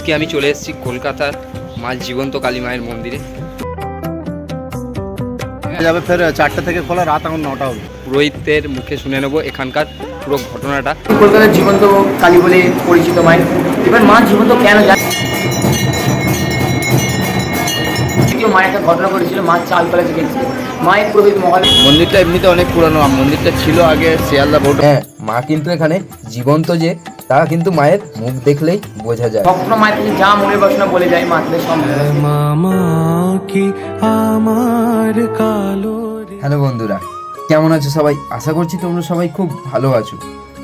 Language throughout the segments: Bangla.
আজকে আমি চলে এসেছি কলকাতার মা জীবন্ত কালী মায়ের মন্দিরে। যাবে ফের চারটা থেকে খোলা রাত এখন নটা হবে। রোহিতের মুখে শুনে নেব এখানকার পুরো ঘটনাটা। কলকাতার জীবন্ত কালী বলে পরিচিত মায়ের। এবার মা জীবন্ত কেন যায়? মায়ের একটা ঘটনা ঘটেছিল মা চাল কলা জেগেছিল মায়ের পুরোহিত মহল মন্দিরটা এমনিতে অনেক পুরানো মন্দিরটা ছিল আগে শিয়ালদা বোর্ড হ্যাঁ মা কিন্তু এখানে জীবন্ত যে তা কিন্তু মায়ের মুখ দেখলেই বোঝা যায়। ভক্তরা মায়ের কাছে যা মনের বাসনা বলে যায় মা তাদের সম্ভব মামা কি আমার কালো হ্যালো বন্ধুরা কেমন আছো সবাই? আশা করছি তোমরা সবাই খুব ভালো আছো।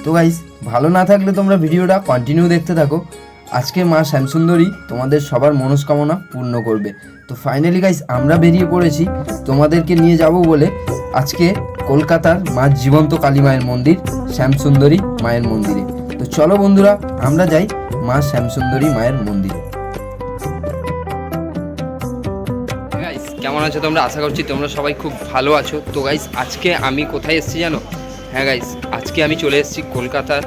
তো গাইস ভালো না থাকলে তোমরা ভিডিওটা কন্টিনিউ দেখতে থাকো। আজকে মা শ্যামসুন্দরী তোমাদের সবার মনস্কামনা পূর্ণ করবে। তো ফাইনালি গাইস আমরা বেরিয়ে পড়েছি। তোমাদেরকে নিয়ে যাব বলে আজকে কলকাতার মা জীবন্ত কালী মায়ের মন্দির, শ্যামসুন্দরী মায়ের মন্দিরে। তো চলো বন্ধুরা, আমরা যাই মা শ্যামসুন্দরী মায়ের মন্দিরে। কেমন আছো তোমরা? আশা করছি তোমরা সবাই খুব ভালো আছো। তো গাইস আজকে আমি কোথায় এসেছি জানো? হ্যাঁ গাইস আজকে আমি চলে এসেছি কলকাতার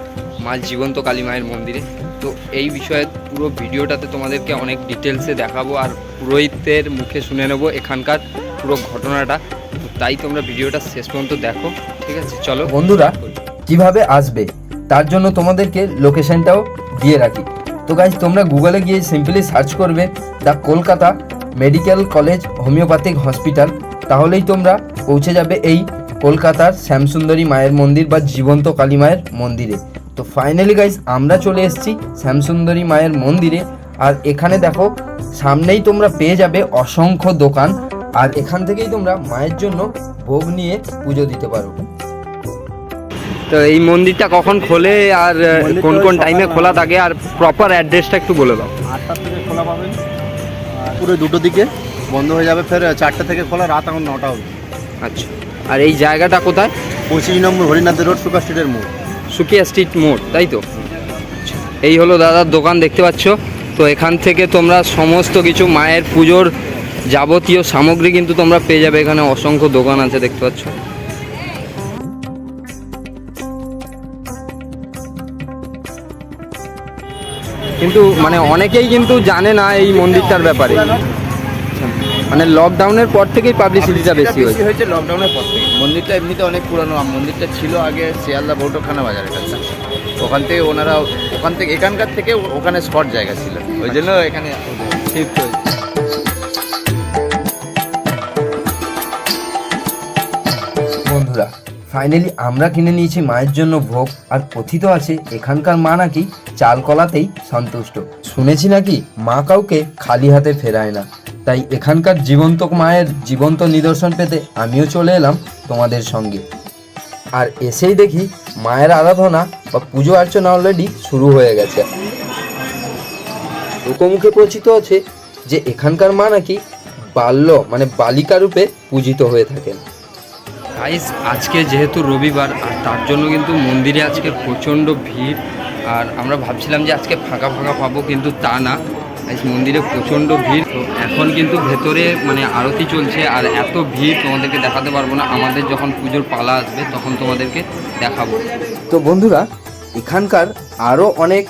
মা জীবন্ত কালী মায়ের মন্দিরে। তো এই বিষয়ে পুরো ভিডিওটাতে তোমাদেরকে অনেক ডিটেলসে দেখাবো আর পুরোহিতদের মুখে শুনে নেব এখানকার পুরো ঘটনাটা। তাই তোমরা ভিডিওটা শেষ পর্যন্ত দেখো, ঠিক আছে? চলো। বন্ধুরা, কীভাবে আসবে? তার জন্য তোমাদেরকে লোকেশনটাও দিয়ে রাখি। তো গাইজ তোমরা গুগলে গিয়ে সিম্পলি সার্চ করবে the Kolkata medical college homoeopathic hospital তাহলেই তোমরা পৌঁছে যাবে এই কলকাতার শ্যামসুন্দরী মায়ের মন্দির বা জীবন্ত কালী মায়ের মন্দিরে। তো ফাইনালি গাইজ আমরা চলে এসেছি শ্যামসুন্দরী মায়ের মন্দিরে। আর এখানে দেখো সামনেই তোমরা পেয়ে যাবে অসংখ্য দোকান। আর এখান থেকেই তোমরা মায়ের জন্য ভোগ নিয়ে পুজো দিতে পারো। তো এই মন্দিরটা কখন খোলে আর কোন কোন টাইমে খোলা থাকে? আর প্রপার অ্যাড্রেসটা একটু বলে দাও। আটটার থেকে খোলা পাবেন। পুরো দুটো দিকে বন্ধ হয়ে যাবে ফের চারটে থেকে খোলা রাত এখন নটা হবে আচ্ছা। আর এই জায়গাটা কোথায়? পঁচিশ নম্বর হরিনাথ রোড সুপার স্ট্রিটের মোড়। সুকিয়া স্ট্রিট মোড় তাই তো? এই হলো দাদার দোকান দেখতে পাচ্ছ? তো এখান থেকে তোমরা সমস্ত কিছু মায়ের পুজোর যাবতীয় সামগ্রী কিন্তু তোমরা পেয়ে যাবে এখানে অসংখ্য দোকান আছে দেখতে পাচ্ছ? কিন্তু মানে অনেকেই কিন্তু জানে না এই মন্দিরটার ব্যাপারে। মানে লকডাউনের পর থেকেই পাবলিসিটিটা বেশি হয়েছে। লকডাউনের পর থেকে। মন্দিরটা এমনিতে অনেক পুরানো মন্দিরটা ছিল আগে শিয়ালদা বৌটখানা বাজারের কাছে। ওখান থেকে ওনারা, ওখান থেকে, এখানকার থেকে ওখানে স্পট জায়গা ছিল। ওই জন্য এখানে শিফট হয়েছে। বন্ধুরা ফাইনালি আমরা কিনে নিয়েছি মায়ের জন্য ভোগ, আর কথিত আছে এখানকার মা নাকি চাল কলাতেই সন্তুষ্ট। শুনেছি নাকি মা কাউকে খালি হাতে ফেরায় না। তাই এখানকার জীবন্ত মায়ের জীবন্ত নিদর্শন পেতে আমিও চলে এলাম তোমাদের সঙ্গে। আর এসেই দেখি মায়ের আরাধনা বা পুজো অর্চনা অলরেডি শুরু হয়ে গেছে। লোকমুখে পরিচিত আছে যে এখানকার মা নাকি বাল্য মানে বালিকা রূপে পূজিত হয়ে থাকেন। গাইস আজকে যেহেতু রবিবার, আর তার জন্য কিন্তু মন্দিরে আজকে প্রচণ্ড ভিড়, আর আমরা ভাবছিলাম যে আজকে ফাঁকা ফাঁকা পাবো, কিন্তু তা না। গাইস মন্দিরে প্রচণ্ড ভিড়। তো এখন কিন্তু ভেতরে মানে আরতি চলছে আর এত ভিড় তোমাদেরকে দেখাতে পারব না। আমাদের যখন পুজোর পালা আসবে তখন তোমাদেরকে দেখাবো। তো বন্ধুরা, এখানকার আরও অনেক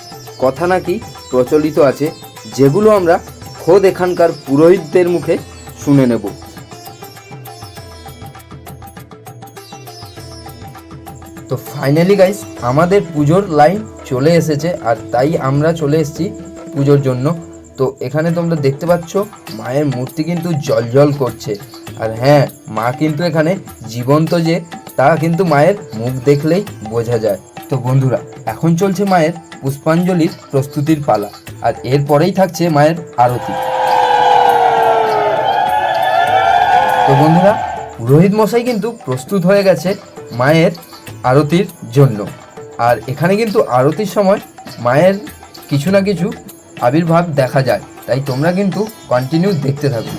কথা নাকি প্রচলিত আছে, যেগুলো আমরা খোদ এখানকার পুরোহিতদের মুখে শুনে নেব। তো ফাইনালি গাইস আমাদের পুজোর লাইন চলে এসেছে আর তাই আমরা চলে এসেছি পুজোর জন্য। তো এখানে তোমরা দেখতে পাচ্ছ, মায়ের মূর্তি কিন্তু জল করছে। আর হ্যাঁ মা কিন্তু এখানে জীবন্ত যে, তা কিন্তু মায়ের মুখ দেখলেই বোঝা যায়। তো বন্ধুরা, এখন চলছে মায়ের পুষ্পাঞ্জলির প্রস্তুতির পালা, আর এরপরেই থাকছে মায়ের আরতি। তো বন্ধুরা, পুরোহিত মশাই কিন্তু প্রস্তুত হয়ে গেছে মায়ের আরতির জন্য। আর এখানে কিন্তু আরতির সময় মায়ের কিছু না কিছু আবির্ভাব দেখা যায়। তাই তোমরা কিন্তু কন্টিনিউ দেখতে থাকো।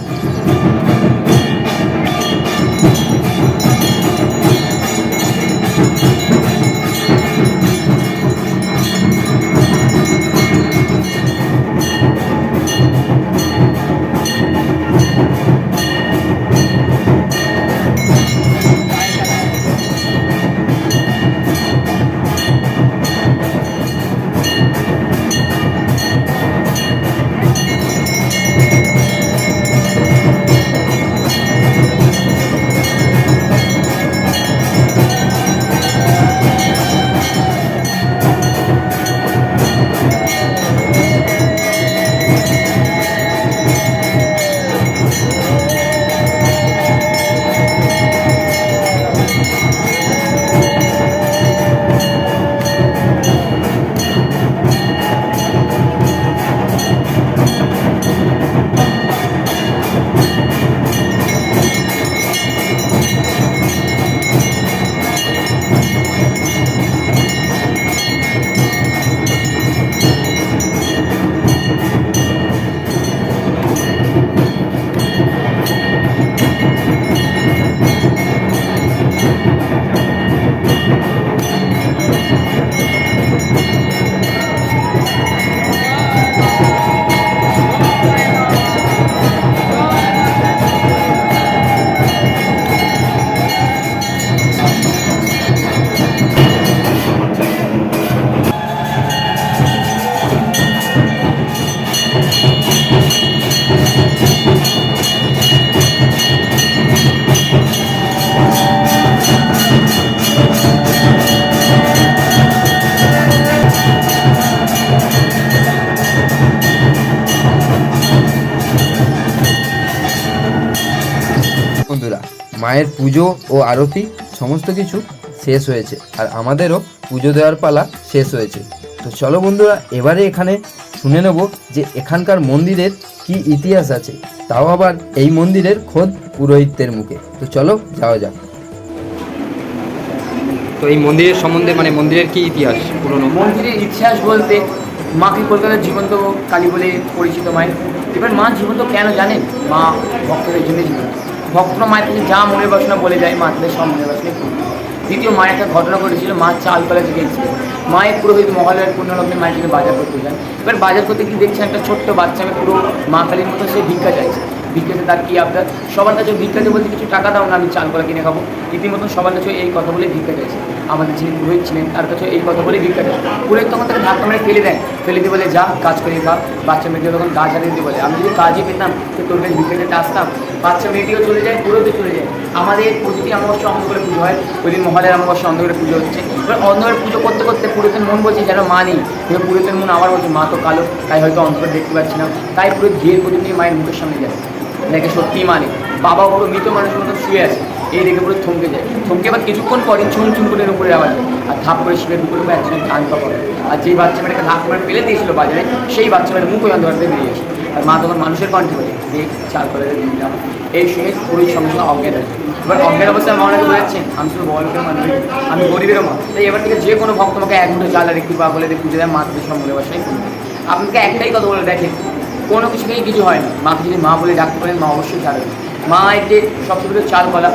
মায়ের পুজো ও আরতি সমস্ত কিছু শেষ হয়েছে আর আমাদেরও পুজো দেওয়ার পালা শেষ হয়েছে। তো চলো বন্ধুরা এবারে এখানে শুনে নেব যে এখানকার মন্দিরের কি ইতিহাস আছে তাও আবার এই মন্দিরের খোদ পুরোহিতদের মুখে। তো চলো যাওয়া যাক। তো এই মন্দিরের সম্বন্ধে মানে মন্দিরের কি ইতিহাস পুরনো? মন্দিরের ইতিহাস বলতে মাকে কলকাতার জীবন্ত কালী বলে পরিচিত মায়ের। এবার মা জীবন্ত কেন জানেন? মা ভক্তদের জন্য জীবন্ত। ভক্তরা মায়ের কাছে যা মনের বাসনা বলে যায়, মা তাদের সব মনের বাসনাই দ্বিতীয়, মায়ের একটা ঘটনা ঘটেছিল, মা চালতলা থেকে গেছিল মায়ের পুরোহিত মহালয়ের পূর্ণলগ্নে মায়ের জন্য বাজার করতে যান এবার বাজার করতে গিয়ে দেখছেন একটা ছোট্ট বাচ্চা আমি পুরো মা কালীর মতো সে ভিক্ষা চাইছে। ভিক্ষাতে তার কী আবদার? সবার কাছে ভিক্ষাতে বলতে কিছু টাকা দাও না, আমি চাল কলা কিনে খাব। ইতিমধ্যে সবার কাছে এই কথা বলে ভিক্ষা চাইছে। আমাদের যিনি পুরোহিত ছিলেন, তার কাছে এই কথা বলে চাইছে পুরোহিত তখন তাকে ধাক্কা মেরে ফেলে দেন ফেলে দিয়ে বলে, যা, কাজ করে খা বাচ্চা মেয়েটিও তখন গাছ হারিয়ে দিয়ে বলে, আমি যদি কাজই পেতাম, তো তোর কাছে দিতে আসতাম। বাচ্চা মেয়েটিও চলে যায় পুরোহিত চলে যায়। আমাদের প্রতিটি অমাবস্যা অন্ধ করে পুজো হয়। ওই দিন মহালয়ের অমাবস্যা অন্ধ করে পুজো হচ্ছে। এবার অন্ধকারে পুজো করতে করতে পুরোহিতের মন বলছে, যেন মা নেই। কিন্তু পুরোহিতের মন আবার বলছে, মা তো কালো, তাই হয়তো অন্ধকারে দেখতে পাচ্ছি না। তাই পুরো ধীরে প্রদীপ মায়ের মুখের সামনে যায়। দেখে সত্যিই মানে বাবা পুরো মৃত মানুষের মতো শুয়ে আছে। এই দেখে পুরো থমকে যায়। থমকে এবার কিছুক্ষণ পরে চুন চুন করে উপরে আবার আর থাপ করে শিবের উপরে একজন কান পাকা আর যেই বাচ্চা মেয়েটাকে ধাপ করে ফেলে দিয়েছিল বাজারে, সেই বাচ্চা মেয়ের মুখ অন্ধকার থেকে বেরিয়ে আসে আর মা তখন মানুষের কণ্ঠে বলে, দেখ, চাল করে এই শুনে পুরোই সঙ্গে সঙ্গে অজ্ঞান আছে এবার অজ্ঞান অবস্থায় মা অনেকে বোঝাচ্ছেন আমি শুধু বড়লোকের মানুষ আমি গরিবেরও মা। তাই এবার থেকে যে কোনো ভক্ত আমাকে এক মুঠো চাল আর একটু পা বলে পুজো দেয় মা তাদের সঙ্গে বাসায় আপনাকে একটাই কথা বলে দেখেন, কোনো কিছু থেকেই কিছু হয় না। মাকে যদি মা বলে ডাকতে পারেন, মা অবশ্যই ছাড়বে মা এতে সবচেয়ে বড় চাল কলা।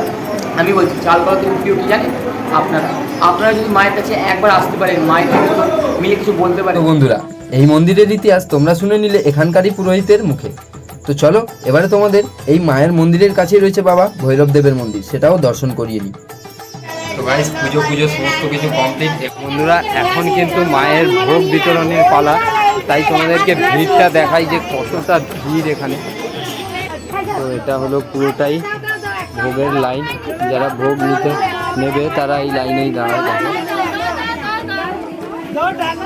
আমি বলছি চাল কলা তুমি প্রিয় কী জানেন আপনারা আপনারা যদি মায়ের কাছে একবার আসতে পারেন মায়ের তো মিলে কিছু বলতে তো পারেন বন্ধুরা এই মন্দিরের ইতিহাস তোমরা শুনে নিলে এখানকারই পুরোহিতের মুখে। তো চলো এবারে তোমাদের এই মায়ের মন্দিরের কাছেই রয়েছে বাবা ভৈরব দেবের মন্দির সেটাও দর্শন করিয়ে নিই। তো গাইস পুজো পুজো সমস্ত কিছু কমপ্লিট বন্ধুরা এখন কিন্তু মায়ের ভোগ বিতরণের পালা। তাই তোমাদেরকে ভিড়টা দেখাই যে কতটা ভিড় এখানে। তো এটা হলো পুরোটাই ভোগের লাইন যারা ভোগ নিতে নেবে, তারা এই লাইনেই দাঁড়ায়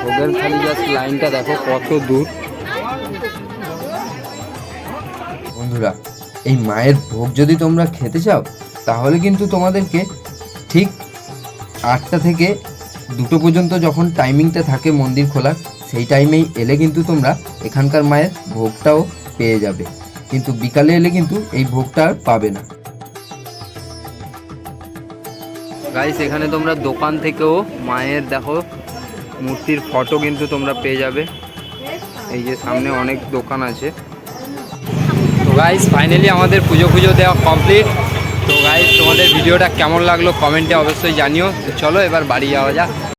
ভোগের খালি জাস্ট লাইনটা দেখো কত দূর। বন্ধুরা, এই মায়ের ভোগ যদি তোমরা খেতে চাও, তাহলে কিন্তু তোমাদেরকে ঠিক আটটা থেকে দুটো পর্যন্ত যখন টাইমিংটা থাকে মন্দির খোলার, সেই টাইমেই এলে কিন্তু তোমরা এখানকার মায়ের ভোগটাও পেয়ে যাবে। কিন্তু বিকালে এলে কিন্তু এই ভোগটা আর পাবে না। গাইস এখানে তোমরা দোকান থেকেও মায়ের দেখো, মূর্তির ফটো কিন্তু তোমরা পেয়ে যাবে। এই যে সামনে অনেক দোকান আছে। তো গাইস ফাইনালি আমাদের পুজো পুজো দেওয়া কমপ্লিট তো গাইস তোমাদের ভিডিওটা কেমন লাগল কমেন্টে অবশ্যই জানিও। চলো এবার বাড়ি যাওয়া যাক।